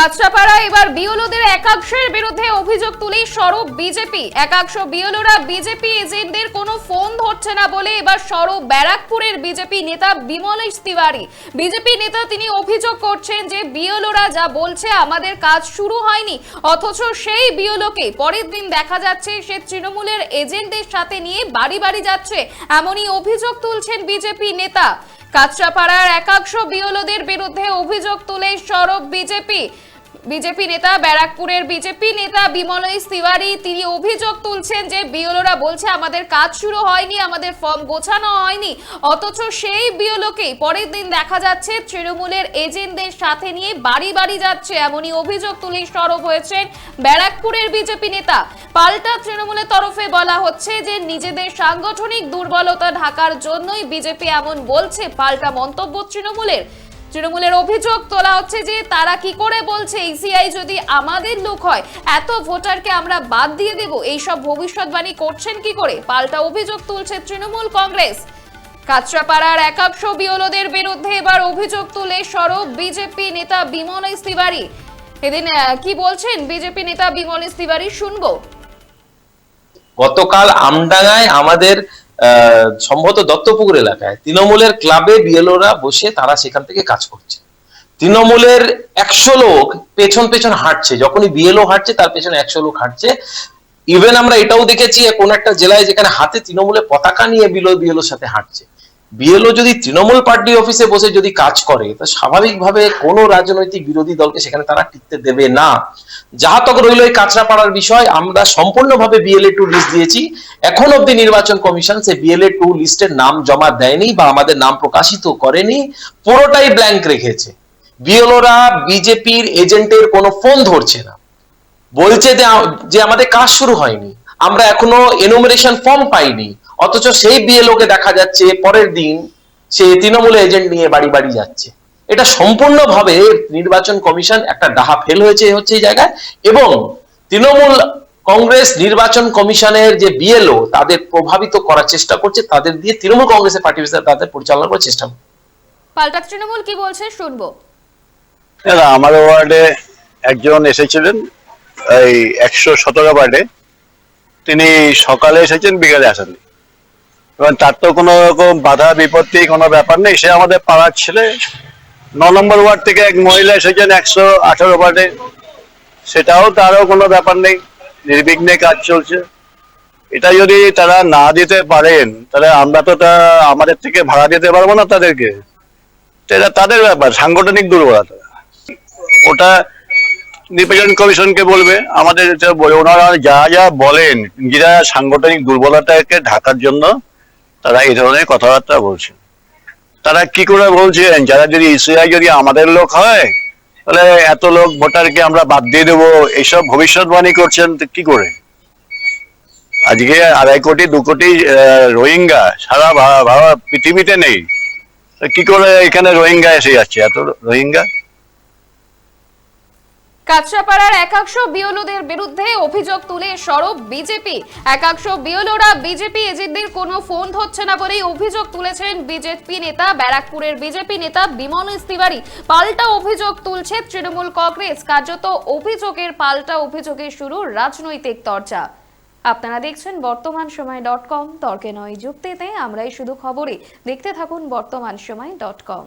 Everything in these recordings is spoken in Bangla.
কাঁচরাপাড়া, এবার বিওলোদের একাংশের বিরুদ্ধে অভিযোগ তুলেই সরব বিজেপি। একাংশ বিওলোরা বিজেপি এজেন্টদের কোনো ফোন ধরছে না বলে এবার সরব ব্যারাকপুরের বিজেপি নেতা বিমলেশ তিওয়ারি। বিজেপি নেতা তিনি অভিযোগ করছেন যে বিওলোরা যা বলছে আমাদের কাজ শুরু হয়নি, অথচ সেই বিওলোকে পরের দিন দেখা যাচ্ছে সে তৃণমূলের এজেন্টদের সাথে নিয়ে বাড়ি বাড়ি যাচ্ছে, এমনই অভিযোগ তুলছেন বিজেপি নেতা। কাঁচরাপাড়ার একাংশ বিওলোদের বিরুদ্ধে অভিযোগ তুলে সরব বিজেপি। বিজেপি নেতা, ব্যারাকপুরের বিজেপি নেতা বিমলেশ তিওয়ারি, তিনি অভিযোগ তুলছেন যে বিওলোরা বলছে, আমাদের কাজ শুরু হয়নি, আমাদের ফর্ম গোছানো হয়নি। অথচ সেই বিওলোকে পরের দিন দেখা যাচ্ছে, তৃণমূলের এজেন্টদের সাথে নিয়ে বাড়ি বাড়ি যাচ্ছে। এমনই অভিযোগ তুলে সরব হয়েছেন ব্যারাকপুরের বিজেপি নেতা। পাল্টা তৃণমূলের তরফে বলা হচ্ছে যে, নিজেদের সাংগঠনিক দুর্বলতা ঢাকার জন্যই বিজেপি এমন বলছে। পাল্টা মন্তব্য তৃণমূলের। তৃণমূলের অভিযোগ তোলা হচ্ছে যে তারা কি করে বলছে? ইসিআই যদি আমাদের লোক হয়, এত ভোটারকে আমরা বাদ দিয়ে দেব। এইসব ভবিষ্যৎবাণী করছেন কি করে? পাল্টা অভিযোগ তুলছে তৃণমূল কংগ্রেস। কাঁচরাপাড়ার একাংশ বিওলোদের বিরুদ্ধে এবার অভিযোগ তুলে সরব বিজেপি নেতা বিমল বিমলেশ তিওয়ারি এদিন কি বলছেন বিজেপি নেতা বিমলেশ তিওয়ারি শুনব। গতকাল আমডাঙ্গায় আমাদের সম্ভবত দত্তপুকুর এলাকায় তৃণমূলের ক্লাবে বিএলওরা বসে তারা সেখান থেকে কাজ করছে। তৃণমূলের একশো লোক পেছন পেছন হাঁটছে, যখনই বিএলও হাঁটছে তার পেছনে একশো লোক হাঁটছে। ইভেন আমরা এটাও দেখেছি, কোন একটা জেলায় যেখানে হাতে তৃণমূলের পতাকা নিয়ে বিলো বিএলওর সাথে হাঁটছে। বিএলও যদি তৃণমূল পার্টি অফিসে বসে যদি কাজ করে, তো স্বাভাবিকভাবে কোনো রাজনৈতিক বিরোধী দলকে সেখানে তারা টিকতে দেবে না। যাহা তক রইল এই কাঁচরাপাড়ার বিষয়, আমরা সম্পূর্ণভাবে বিএলএ টু লিস্ট দিয়েছি। এখন অব্দি নির্বাচন কমিশন সে বিএলএ টু লিস্টের নাম জমা দেয়নি বা আমাদের নাম প্রকাশিত করেনি, পুরোটাই ব্ল্যাঙ্ক রেখেছে। বিএলওরা বিজেপির এজেন্টের কোনো ফোন ধরছে না। বলছে যে যে আমাদের কাজ শুরু হয়নি। আমরা এখনও এনুমারেশন ফর্ম পাইনি। অথচ সেই বিএলও কে দেখা যাচ্ছে পরের দিন সে তৃণমূল এজেন্ট নিয়ে বাড়ি বাড়ি যাচ্ছে। এটা সম্পূর্ণভাবে নির্বাচন কমিশন একটা ডাহা ফেল হয়েছে হচ্ছে এই জায়গায়। এবং তৃণমূল কংগ্রেস নির্বাচন কমিশনের যে বিএলও তাদের প্রভাবিত করার চেষ্টা করছে তাদের দিয়ে তৃণমূল কংগ্রেসের পার্টি তাদের পরিচালনা করার চেষ্টা করছে। পাল্টা তৃণমূল কি বলছে? শুনব। দাদা আমার ওয়ার্ডে একজন এসেছিলেন এই একশো সতেরো ওয়ার্ডে। তিনি সকালে এসেছেন বিকেলে আসেননি। এবং তার তো কোনো রকম বাধা, বিপত্তি কোনো ব্যাপার নেই। সে আমাদের পাড়ার ছেলে। ন নম্বর ওয়ার্ড থেকে এক মহিলা এসেছেন একশো আঠারো ওয়ার্ডে। সেটাও তারও কোনো ব্যাপার নেই। নির্বিঘ্নে কাজ চলছে। এটা যদি তারা না দিতে পারেন, তাহলে আমরা তো তা আমাদের থেকে ভাড়া দিতে পারব না তাদেরকে। এটা তাদের ব্যাপার, সাংগঠনিক দুর্বলতা। ওটা নির্বাচন কমিশনকে বলবে। আমাদের ওনারা যা যা বলেন, নিজেরা সাংগঠনিক দুর্বলতাকে ঢাকার জন্য তারা এই ধরনের কথাবার্তা বলছেন তারা কি করে বলছেন? যারা যদি ইসিআই যদি আমাদের লোক হয়, তাহলে এত লোক ভোটারকে আমরা বাদ দিয়ে দেবো এইসব ভবিষ্যৎবাণী করছেন কি করে? আজকে আড়াই কোটি, দু কোটি রোহিঙ্গা সারা পৃথিবীতে নেই। কি করে এখানে রোহিঙ্গা এসে যাচ্ছে? এত রোহিঙ্গা? কাছড়াপাড়ার একাংশ বিওলোদের বিরুদ্ধে অভিযোগ তুলে সরব বিজেপি। একাংশ বিওলোরা বিজেপি এজেন্টদের কোনো ফোন ধরছে না বলেই অভিযোগ তুলেছেন বিজেপি নেতা, ব্যারাকপুরের বিজেপি নেতা বিমলেশ তিওয়ারি। পাল্টা অভিযোগ তুলছে তৃণমূল কংগ্রেস। কার্যত অভিযোগের পাল্টা অভিযোগে শুরু রাজনৈতিক চর্চা আপনারা দেখছেন বর্তমান সময় ডট কম। তর্কে নয়, যুক্তিতে আমরাই শুধু খবরে দেখতে থাকুন বর্তমান সময় ডট কম।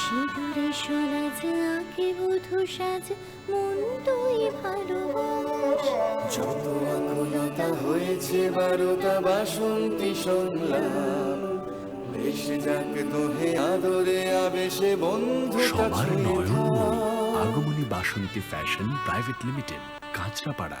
সিঁদুরে সরাজ আঁকে বধু সাজ মন তুই ভালোবাস যত আকুলতা হয়েছে বারোটা বাসন্তী সংলাপ ভেসে যাক দোহে আদরে আবেশে বন্ধুতা সবার থাক। Agamani Basanti fashion private limited Kanchrapara